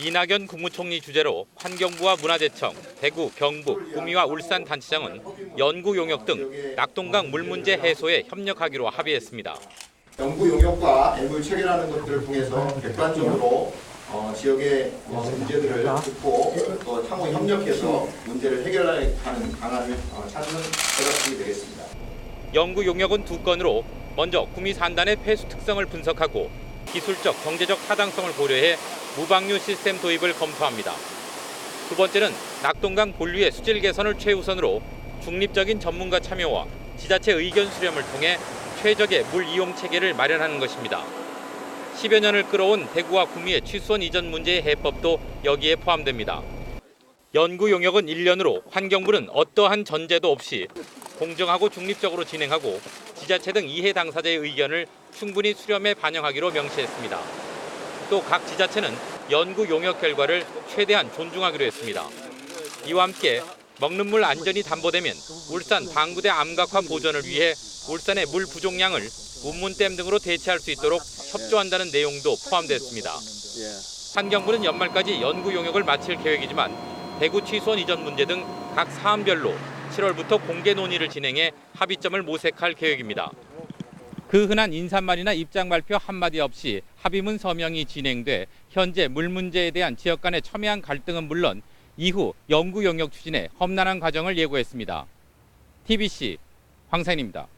이낙연 국무총리 주재로 환경부와 문화재청, 대구, 경북, 구미와 울산 단체장은 연구 용역 등 낙동강 물 문제 해소에 협력하기로 합의했습니다. 연구 용역과 애물 체결하는 것들을 통해서 객관적으로 어, 지역의 어, 문제들을 듣고 또 상호 협력해서 문제를 해결하는 방안을 어, 찾는 해답이 되겠습니다. 연구 용역은 두 건으로 먼저 구미 산단의 폐수 특성을 분석하고 기술적, 경제적 타당성을 고려해 무방류 시스템 도입을 검토합니다. 두 번째는 낙동강 본류의 수질 개선을 최우선으로 중립적인 전문가 참여와 지자체 의견 수렴을 통해 최적의 물 이용 체계를 마련하는 것입니다. 10여 년을 끌어온 대구와 구미의 취수원 이전 문제의 해법도 여기에 포함됩니다. 연구 용역은 1년으로 환경부는 어떠한 전제도 없이 공정하고 중립적으로 진행하고 지자체 등 이해 당사자의 의견을 충분히 수렴해 반영하기로 명시했습니다. 또 각 지자체는 연구 용역 결과를 최대한 존중하기로 했습니다. 이와 함께 먹는 물 안전이 담보되면 울산 방구대 암각화 보전을 위해 울산의 물 부족량을 운문댐 등으로 대체할 수 있도록 협조한다는 내용도 포함됐습니다. 환경부는 연말까지 연구 용역을 마칠 계획이지만 대구 취수원 이전 문제 등 각 사안별로 7월부터 공개 논의를 진행해 합의점을 모색할 계획입니다. 그 흔한 인사말이나 입장 발표 한마디 없이 합의문 서명이 진행돼 현재 물 문제에 대한 지역 간의 첨예한 갈등은 물론 이후 연구 용역 추진에 험난한 과정을 예고했습니다. TBC 황산입니다.